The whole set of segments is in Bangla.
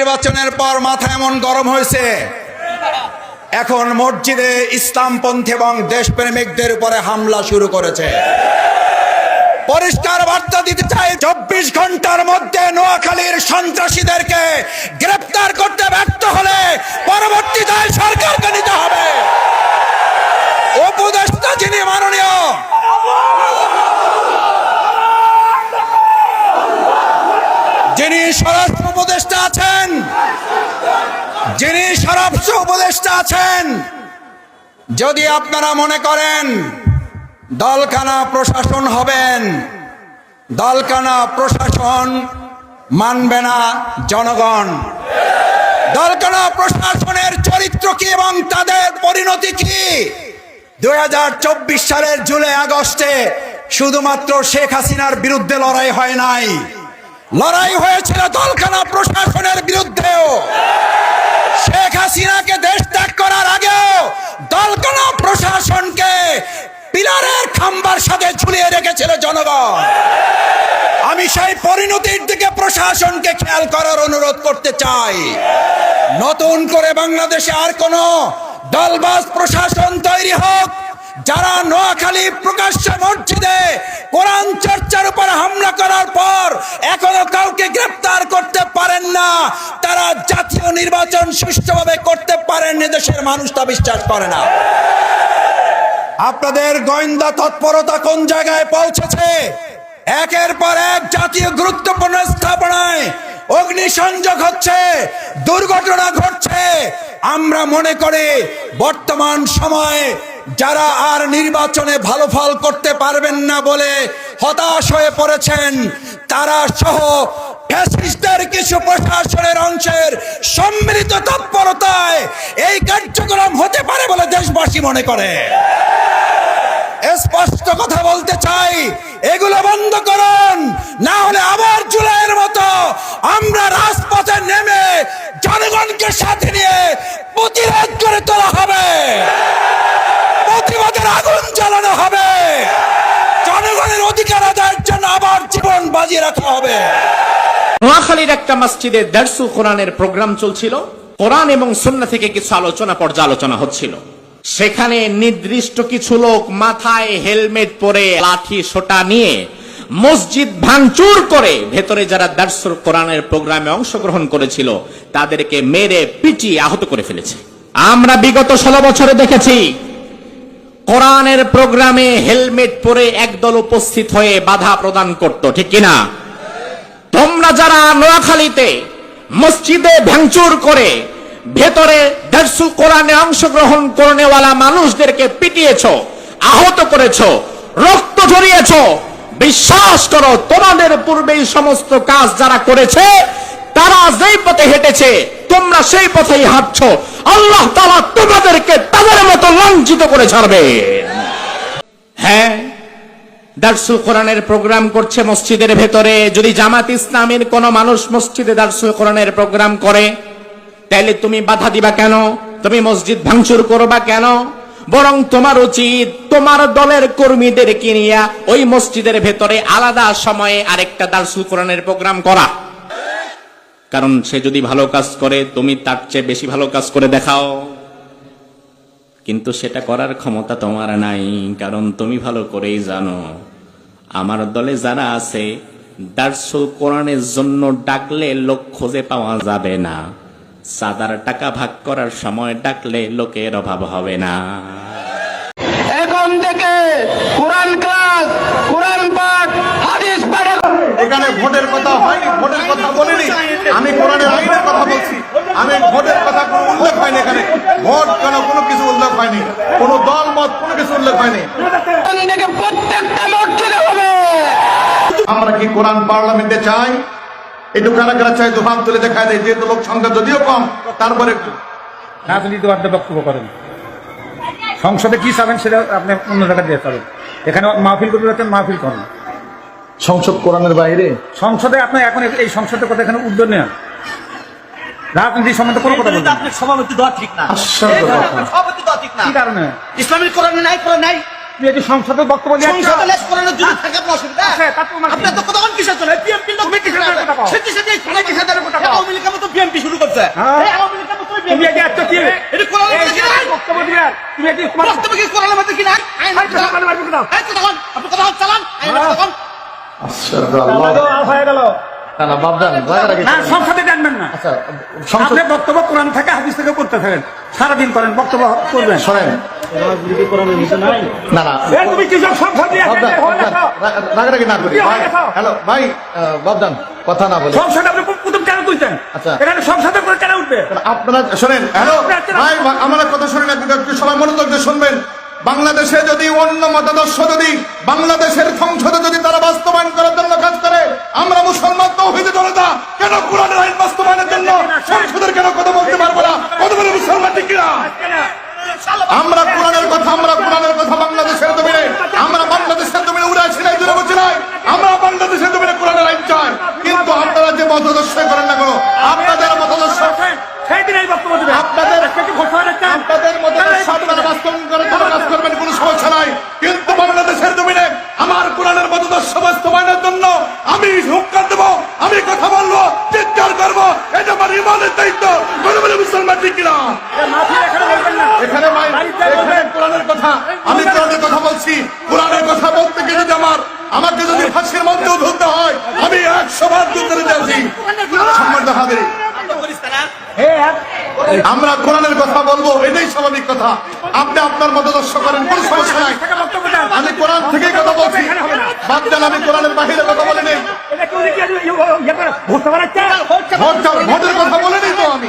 নির্বাচনের পর মাথা এমন গরম হয়েছে। এখন মসজিদে ইসলামপন্থী এবং দেশপ্রেমিকদের উপরে হামলা শুরু করেছে। পরিষ্কার বার্তা দিতে চাই, চব্বিশ ঘণ্টার মধ্যে নোয়াখালীর সন্ত্রাসীদেরকে গ্রেপ্তার করতে ব্যর্থ হলে পরবর্তী দায় সরকারকে নিতে হবে। উপদেষ্টা যিনি মাননীয়, যিনি স্বরাষ্ট্র যিনি স্বরাষ্ট্র উপদেষ্টা আছেন, যদি আপনারা মনে করেন দলকানা প্রশাসন হবেন দলকানা প্রশাসন মানবে না জনগণ। দলকানা প্রশাসনের চরিত্র কি এবং তাদের পরিণতি কি? দু হাজার চব্বিশ সালের জুলাই, আগস্টে শুধুমাত্র শেখ হাসিনার বিরুদ্ধে লড়াই হয় নাই। লড়াই হয়েছিল দলখানা প্রশাসনের বিরুদ্ধেও। শেখ হাসিনাকে দেশ ত্যাগ করার আগেও দলখানা প্রশাসনকে পিলারের খাম্বার সাথে ঝুলিয়ে রেখেছিল জনগণ। আমি সেই পরিণতির দিকে প্রশাসনকে খেয়াল করার অনুরোধ করতে চাই। নতুন করে বাংলাদেশে আর কোন দলবাজ প্রশাসন তৈরি হোক, যারা নোয়াখালী প্রকাশ্য চর্চার উপর হামলা করার পর এখনও কাউকে গ্রেপ্তার করতে পারেন না। তারা জাতীয় নির্বাচন সুষ্ঠুভাবে করতে পারেন দেশের মানুষ তা বিশ্বাস করে না। আপনাদের গোয়েন্দা তৎপরতা কোন জায়গায় পৌঁছেছে? একের পর এক জাতীয় গুরুত্বপূর্ণ স্থাপনায় অগ্নিসংযোগ হচ্ছে, দুর্ঘটনা ঘটছে। আমরা মনে করি বর্তমান সময়ে যারা আর নির্বাচনে ভালো ফল করতে পারবেন না বলে হতাশ হয়ে পড়েছেন, তারা সহ কিছু প্রশাসনের অংশের সম্মিলিত তৎপরতায় এই কার্যক্রম হতে পারে বলে দেশবাসী মনে করে। স্পষ্ট কথা বলতে চাই, এগুলো বন্ধ করুন, না হলে আবার জুলাইয়ের মতো আমরা রাজপথে নেমে জনগণকে সাথে নিয়ে প্রতিরোধ করে তোলা হবে। বাজিয়ে রাখা হবে। নোয়াখালীর একটা মসজিদে দেড়শো কোরআনের প্রোগ্রাম চলছিল। কোরআন এবং সুন্না থেকে কিছু আলোচনা পর্যালোচনা হচ্ছিল। সেখানে নির্দিষ্ট কিছু লোক মাথায় হেলমেট পরে লাঠি সোটা নিয়ে মসজিদ ভাঙচুর করে ভেতরে যারা দার্সুর কোরআনের প্রোগ্রামে অংশগ্রহণ করেছিল, তাদেরকে মেরে পিটিয়ে আহত করে ফেলেছে। আমরা বিগত ষোলো বছরে দেখেছি কোরআনের প্রোগ্রামে হেলমেট পরে একদল উপস্থিত হয়ে বাধা প্রদান করত, ঠিক কিনা? তোমরা যারা নোয়াখালীতে মসজিদে ভাঙচুর করে ভেতরে দেড়শো কোরআনে অংশগ্রহণ করনেওয়ালা মানুষদেরকে পিটিয়েছ, আহত করেছ, রক্ত ঝরিয়েছ, বিশ্বাস করো, তোমাদের পূর্বে এই সমস্ত কাজ যারা করেছে তারা যেই পথে হেঁটেছে, তোমরা সেই পথেই হাঁটছ। আল্লাহ তালা তোমাদেরকে তাদের মতো লাঞ্ছিত করে ছাড়বে। হ্যাঁ দার্সুল কোরআনের প্রোগ্রাম করছে মসজিদের ভেতরে। যদি জামাত ইসলামের কোন মানুষ মসজিদে দার্সুল কোরআনের প্রোগ্রাম করে, তাহলে তুমি বাধা দিবা কেন? তুমি মসজিদ ভাঙচুর করবা কেন? বরং তোমার উচিত তোমার দলের কর্মীদেরকে নিয়ে ওই মসজিদের ভেতরে আলাদা সময়ে আরেকটা দার্সুল কোরআনের প্রোগ্রাম করা। কারণ সে যদি ভালো কাজ করে, তুমি তার চেয়ে বেশি ভালো কাজ করে দেখাও। কিন্তু সেটা করার ক্ষমতা তোমার নাই, কারণ তুমি ভালো করেই জানো। আমার দলে যারা আছে, দার্সুল কোরআনের জন্য ডাকলে লোক খুঁজে পাওয়া যাবে না। সাদার টাকা ভাগ করার সময় ডাকলে লোকের অভাব হবে না এখন থেকে কোরআন ক্লাস কোরআন পাঠ হাদিস পাঠে এখানে ভোটের কথা হয়নি, ভোটের কথা বলিনি। আমি কোরআনের আইনের কথা বলছি। আমি ভোটের কথা কোনো উল্লেখ হয়নি এখানে। ভোট কেন কোনো কিছু উল্লেখ হয়নি কোনো দল, মত কোনো কিছু উল্লেখ হয়নি আমরা কি কোরআন পার্লামেন্টে চাই? একটু কারা কারা চাই দুহাত তুলে দেখা দেয়। যেহেতু লোক সংখ্যা যদিও কম, তারপরে একটু। রাজনীতি রাজনীতিবাদে বক্তব্য করেন। সংসদে কি চাবেন সেটা আপনি অন্য জায়গায় দিয়ে চাবেন। এখানে মাহফিল করতে মাহফিল করেন। সংসদ কোরআনের বাইরে? সংসদে আপনি এখন এই সংসদের কথা এখানে উদ্যোগ নেন রাজনীতি সম্বন্ধে কোনো কথা বলবেন আপনার সভাপতি দেওয়া ঠিক না। আপনার সভাপতি দেওয়া ঠিক না। কি কারণে? ইসলামিক কোরআনে নাই কোরআন নাই। আপনি সংসদের বক্তব্য দিয়ে সংসদে লেস কোরআনের যদি থাকে আপনার অসুবিধা। আছে, তার তো আমার- আপনার তো কতক্ষণ কিসের চলে পিএমপি লোক তুমি কিসের কথা সেটি সেটি তুমি কিসের জন্য কথা কও? আওয়ামী লীগের মতো বিএমপি শুরু বলছে হ্যাঁ। এই আওয়ামী লীগের মতো তুমি আগে একটা কি? এটা কোরআনের মধ্যে কি বক্তব্য দিবে তুমি আগে বক্তব্য কি কোরআনের মধ্যে কি নাই? আইন কথা বলো, মারপিট দাও। এই কথা আপনি কথা বল, চালান। আইন। কথা না না বাবদান না সংসদে জানবেন না। আচ্ছা আপনি বক্তব্য কোরআন থেকে হাদিস থেকে করতে থাকেন। সারাদিন করেন বক্তব্য করবেন। শোনেন। না না। তুমি কি হয়ে রাগারাগি না করি। হয়ে? হ্যালো ভাই বাবদান কথা না বলে। সংসদে আপনি প্রথম কেন তুলতেন আচ্ছা। এখানে সংসদে করে কেন উঠবে? আপনারা শোনেন হ্যালো। ভাই আমার কথা শুনেন একটু একটু সবাই মনোযোগ দিয়ে শুনবেন। বাংলাদেশে যদি অন্য মতাদর্শ যদি, বাংলাদেশের সংসদে যদি তারা বাস্তবায়ন করার জন্য কাজ করে, আমরা মুসলমান তৌহিদ জনতা কেন কোরআনের আইন বাস্তবায়নের জন্য সংসদের কেন কথা বলতে পারব না? কত বলে মুসলমান ঠিক কিনা? আমরা কোরআনের কথা, আমরা কোরআনের কথা বাংলাদেশের জমিনে, আমরা বাংলাদেশের জমিনে দূরে বসে নাই। আমরা বাংলাদেশের জমিনে কোরআনের আইন চাই কিন্তু আপনারা যে মতাদর্শ করেন না কোনো আপনাদের মতাদর্শ সেই দিন এই বক্তব্য দিবে আপনাদের আজকে কি ঘোষণা দিচ্ছেন? আপনাদের মতো আপনারা বাস্তবায়ন করার জন্য কাজ করবেন কোনো সমস্যা নাই কিন্তু বাংলাদেশের জমিনে আমার কোরআনের মতাদর্শ বাস্তবায়নের জন্য আমি হুঙ্কার দেবো আমি কথা বলব চিৎকার করব এটা আমার ইমানের দায়িত্ব বলে বলে মুসলমান ঠিক কিনা এ, মাহফিল এখানে বলবেন না। এখানে ভাই বাড়িতে এখানে বলবেন। কোরআনের কথা আমি কোরআনের কথা বলছি কোরআনের কথা বলতে গিয়ে যদি আমার আমাকে যদি ফাঁসির মধ্যেও ধরতে হয় আমি একশো বার যুদ্ধে যাচ্ছি। সম্মান দেখাবে। আমরা কোরআনের কথা বলব এটাই স্বাভাবিক কথা। আপনি আপনার মতাদর্শ করেন কোনো সমস্যা নাই। থেকে। আমি কোরআন থেকেই কথা বলছি। বাদ দেন আমি কোরআনের বাহিরে কথা কি ইয়ে- ইয়ে বানাচ্ছে? ভোটটা ভোটের কথা বলিনি তো আমি।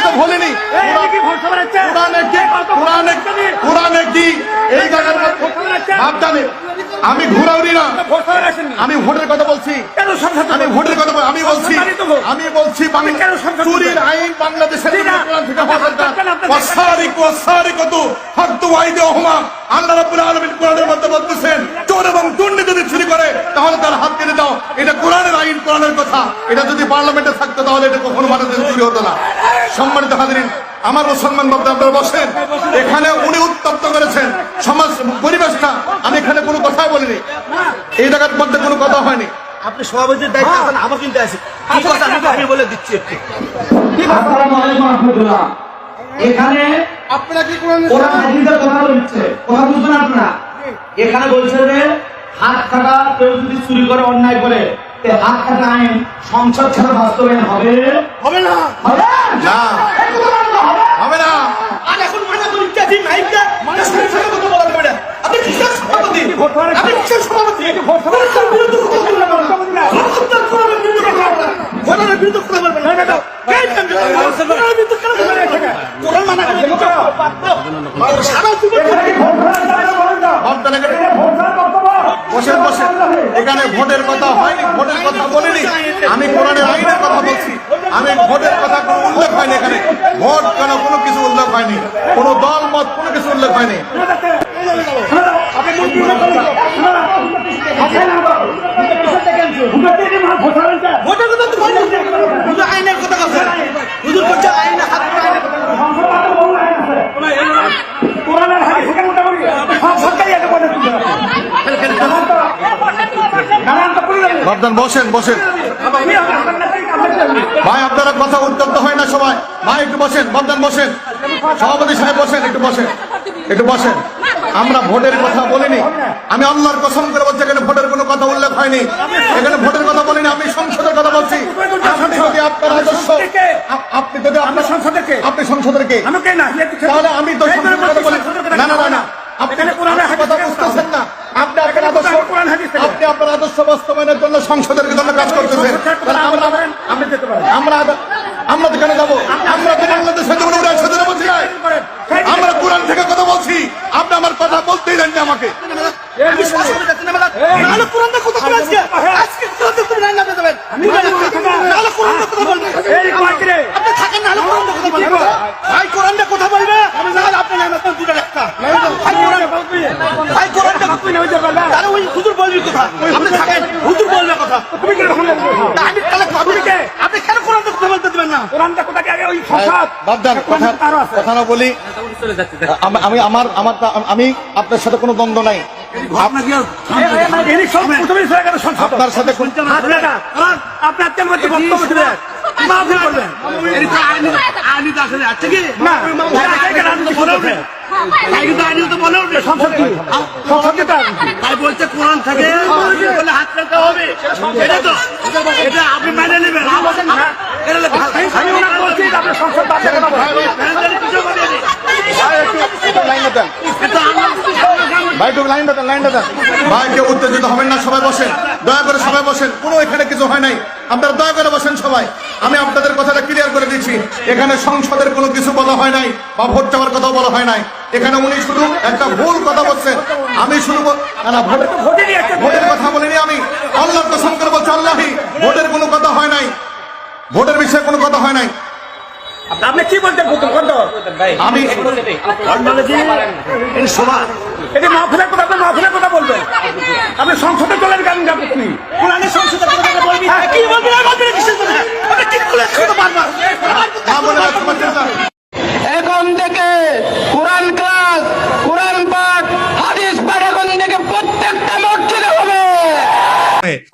তো বলিনি। এ, কি কোরআনে কি কোরআনে কোরআনে কি এই জায়গার মধ্যে বাদ জানে আমি ঘুরাউনি না। আমি ভোটের কথা বলছি। আমি ভোটের কথা আমি বলছি। আমি বলছি চুরির আইন বাংলাদেশের। আল্লাহ রাব্বুল আলামিন কোরআনের মধ্যে বলতেছেন চোর এবং দুর্নীতি যদি চুরি করে তাহলে তার হাত কেটে দাও। এটা কোরআনের আইন কোরআনের কথা। এটা যদি পার্লামেন্টে থাকতো তাহলে এটা কখনো মানুষের চুরি হতো না। সম্মানিত আমার মুসলমান বাবদা আপনারা বসেন এখানে উনি উত্তপ্ত করেছেন সমাজ পরিবেশটা আমি এখানে কোনো কথাই বলিনি এই জায়গার মধ্যে কোনো কথা হয়নি। আপনি সভাপতির দায়িত্ব আছেন আমার কিন্তু আছে। কি কথা আমি তো আমি বলে দিচ্ছি একটু। আসসালামু আলাইকুম রহমতুল্লাহ। এখানে আপনারা কি কোরআন কোরআন হাদিসের কথা বলছে। কথা বুঝবেন আপনারা? এখানে বলছে যে হাত কাটা কেউ যদি চুরি করে অন্যায় করে হাত কাটা আইন সংসদ ছাড়া বাস্তবায়ন হবে? হবে না। হবে? না। হবে? না। আর এখন মানে তো ইত্যাদি কথা বলা যাবে না আপনি কিসের কিসের সভাপতি বিরুদ্ধে কথা বলবেন না বিরুদ্ধে কথা বলবেন না বসেন। বসেন। এখানে ভোটের কথা হয়নি ভোটের কথা বলিনি। আমি কোরআনের আইনের কথা বলছি। আমি ভোটের কথা কোনো উল্লেখ হয়নি এখানে। ভোট কেন কোনো কিছু উল্লেখ হয়নি। কোনো দল মত কোনো কিছু উল্লেখ হয়নি ভোটের কথা তো বলেন শুধু আইনের কথা কথা হুজুর করছে আইনে হাত কোরআনের হাদিস সব সরকারি বসেন বসেন? ভাই আপনারা কথা উত্তপ্ত হয় না সবাই। ভাই একটু বসেন বর্ধন বসেন। সভাপতি সাহেব বসেন একটু বসেন একটু বসেন। আমরা ভোটের কথা বলিনি। আমি আল্লাহর কসম করে বলছি এখানে ভোটের কথা উল্লেখ হয়নি। এখানে ভোটের কথা বলিনি আমি সংসদের কথা বলছি। আপনি যদি আপনার আদর্শ আপনি যদি আপনার সংসদের কে? আপনি সংসদের কে? না? ইয়ে তাহলে আমি তো এই সংসদের করে কথা বলি না না না না। আপনি এখানে কোরআনের হাদিস কথা বুঝতেছেন না। আপনি আপনার আদর্শ কোরআন আপনি আপনার আদর্শ বাস্তবায়নের জন্য সংসদের জন্য কাজ করতেছেন। আমরা তো কেন যাব আমরা তো বাংলাদেশের জন্য উড়াই সাথে বলছি নাই আমরা কোরআন থেকে কথা বলছি আপনি আমার কথা বলতেই দেন না আমাকে আমি শাসনে যাচ্ছি না বেলা নাহলে কোরআনটা কথা বলে আজকে আজকে কোরআনটা তুমি নাই না দেবেন নাহলে কোরআনটা কথা বলবে এই কয়েকরে আপনি থাকেন নাহলে কোরআনটা কথা বলবে ভাই কোরআনটা কথা বলবে নাহলে আপনি নাই না দুটো লেখা ভাই কোরআন ভাই কোরআনটা আপনি না হইতে পারবেন তাহলে ওই হুজুর বলবি কথা? আপনি থাকেন। হুজুর বলবে কথা? তুমি আমি তাহলে আপনি কে? আপনি কেন কোরআনটা কথা বলতে দিবেন না? কোরআনটা কোথাকে আগে ওই কথা কথা না বলি আমি- আমি আমার আমার আমি আপনার সাথে কোনো দ্বন্দ্ব নাই। আপনার সাথে আপনারা বক্তব্য তাই কিন্তু আইনি তো বলে উঠবে। সংসদ কি? তাই বলছে কোরআন থেকে বলে হাত ফেলতে হবে। এটা তো এটা আপনি মেনে নেবেন। আমি বলছি আপনি সংসদ বাদ ভাই একটু লাইনটা দেন। লাইনটা দেন। ভাই কেউ উত্তেজিত হবেন না সবাই বসেন। দয়া করে সবাই বসেন। কোনো এখানে কিছু হয় নাই। আপনারা দয়া করে বসেন সবাই। আমি আপনাদের কথাটা ক্লিয়ার করে দিচ্ছি। এখানে সংসদের কোনো কিছু বলা হয় নাই বা ভোট চাওয়ার কথাও বলা হয় নাই। এখানে উনি শুধু একটা ভুল কথা বলছেন। আমি শুধু না, ভোটের কথা বলিনি আমি। আল্লাহর কসম করে বলছি আল্লাহি ভোটের কোনো কথা হয় নাই। ভোটের বিষয়ে কোনো কথা হয় নাই। আপনি কি বলতেন আমি মানে কি এটি মাহফিলের কথা আপনি মাহফিলের কথা বলবেন। আপনি সংসদে চলেন কেন আপনি? কি কোরআনের কথা বলবি? কি বলবি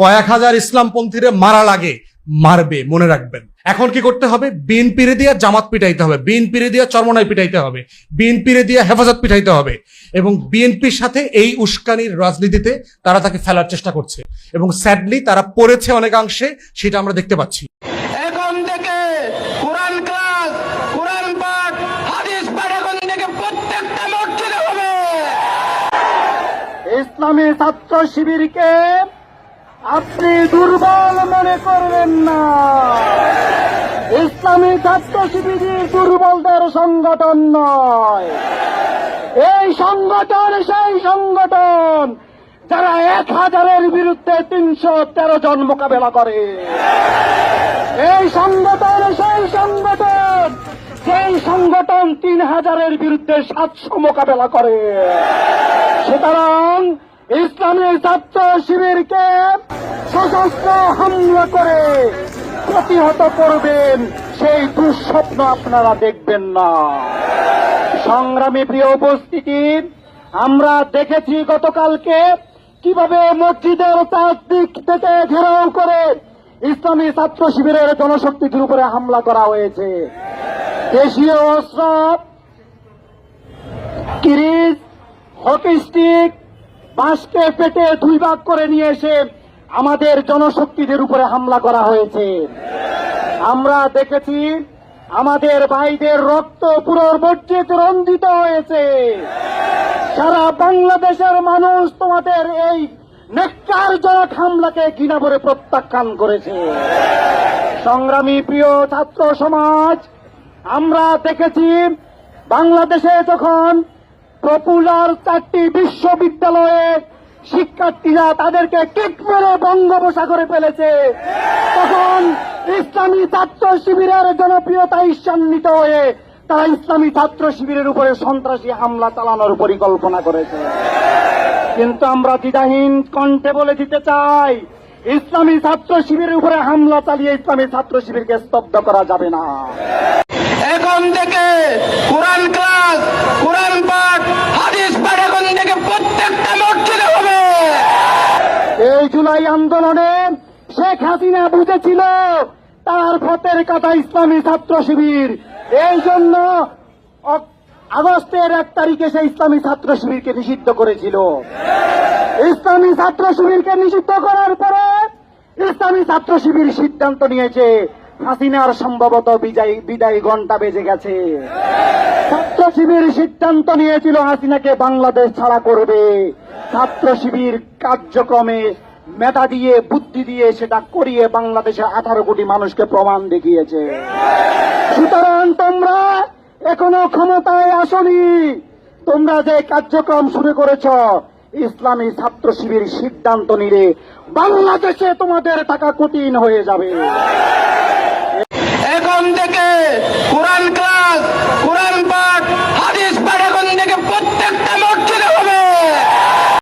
কয়েক হাজার ইসলামপন্থীরে মারা লাগে মারবে মনে রাখবেন। এখন কি করতে হবে? বিন পিড়ে দিয়ে জামাত পিটাইতে হবে বিন পিড়ে দিয়ে চরমনায় পিটাইতে হবে বিন পিড়ে দিয়ে হেফাজত পিটাইতে হবে এবং বিএনপির সাথে এই উস্কানির রাজনীতিতে তারা তাকে ফেলার চেষ্টা করছে এবং স্যাডলি তারা পড়েছে অনেকাংশে সেটা আমরা দেখতে পাচ্ছি। এখন থেকে কোরআন ক্লাস কোরআন পাঠ হাদিস পাঠ এখন থেকে প্রত্যেকটা মসজিদে হবে। ইসলামী ছাত্র শিবিরকে আপনি দুর্বল মনে করবেন না। ইসলামী ছাত্র শিবির দুর্বলদের সংগঠন নয়। এই সংগঠন, সেই সংগঠন যারা এক হাজারের বিরুদ্ধে তিনশো তেরো জন মোকাবেলা করে। এই সংগঠন, সেই সংগঠন সেই সংগঠন তিন হাজারের বিরুদ্ধে সাতশো মোকাবেলা করে। সুতরাং ইসলামী ছাত্র শিবিরকে সশস্ত্র হামলা করে প্রতিহত করবেন, সেই দুঃস্বপ্ন আপনারা দেখবেন না। সংগ্রামী প্রিয় উপস্থিতি, আমরা দেখেছি গতকালকে কীভাবে মসজিদের চারদিক থেকে ঘেরাও করে ইসলামী ছাত্র শিবিরের জনশক্তির উপরে হামলা করা হয়েছে। দেশীয় অস্ত্র, কিরিজ, হকি স্টিক বাঁশকে পেটে দুই ভাগ করে নিয়ে এসে আমাদের জনশক্তিদের উপরে হামলা করা হয়েছে। আমরা দেখেছি আমাদের ভাইদের রক্ত মসজিদ রঞ্জিত হয়েছে। সারা বাংলাদেশের মানুষ তোমাদের এই নেককারজনক হামলাকে ঘৃণা করে প্রত্যাখ্যান করেছে। সংগ্রামী প্রিয় ছাত্র সমাজ, আমরা দেখেছি বাংলাদেশে যখন পপুলার চারটি বিশ্ববিদ্যালয়ে শিক্ষার্থীরা তাদেরকে কিক মেরে বঙ্গোপসাগরে ফেলেছে। তখন ইসলামী ছাত্র শিবিরের জনপ্রিয়তা ঈর্ষান্বিত হয়ে তারা ইসলামী ছাত্র শিবিরের উপরে সন্ত্রাসী হামলা চালানোর পরিকল্পনা করেছে। কিন্তু আমরা দ্বিধাহীন কণ্ঠে বলে দিতে চাই, ইসলামী ছাত্র শিবিরের উপরে হামলা চালিয়ে ইসলামী ছাত্র শিবিরকে স্তব্ধ করা যাবে না। এখন থেকে কোরআন ক্লাস, কোরআন পাঠ, হাদিস পাঠ এখন থেকে প্রত্যেকটা মসজিদে হবে। এই জুলাই আন্দোলনে শেখ হাসিনা বুঝেছিল তার ফতের কথা ইসলামী ছাত্র শিবির। এই জন্য আগস্টের এক তারিখে সে ইসলামী ছাত্র শিবিরকে নিষিদ্ধ করেছিল। ইসলামী ছাত্র শিবিরকে নিষিদ্ধ করার পরে ইসলামী ছাত্র শিবির সিদ্ধান্ত নিয়েছে। হাসিনার সম্ভবত বিদায় বিদায় ঘণ্টা বেজে গেছে। ছাত্র শিবির সিদ্ধান্ত নিয়েছিল হাসিনাকে বাংলাদেশ ছাড়া করবে। ছাত্র শিবির কার্যক্রমে মেধা দিয়ে, বুদ্ধি দিয়ে সেটা করিয়ে বাংলাদেশের আঠারো কোটি মানুষকে প্রমাণ দেখিয়েছে। সুতরাং তোমরা এখনও ক্ষমতায় আসনি। তোমরা যে কার্যক্রম শুরু করেছ, ইসলামী ছাত্র শিবির সিদ্ধান্ত নিলে বাংলাদেশে তোমাদের টাকা কঠিন হয়ে যাবে। এখন থেকে কোরআন ক্লাস কোরআন পাঠ হাদিস পাঠ এখন থেকে প্রত্যেকটা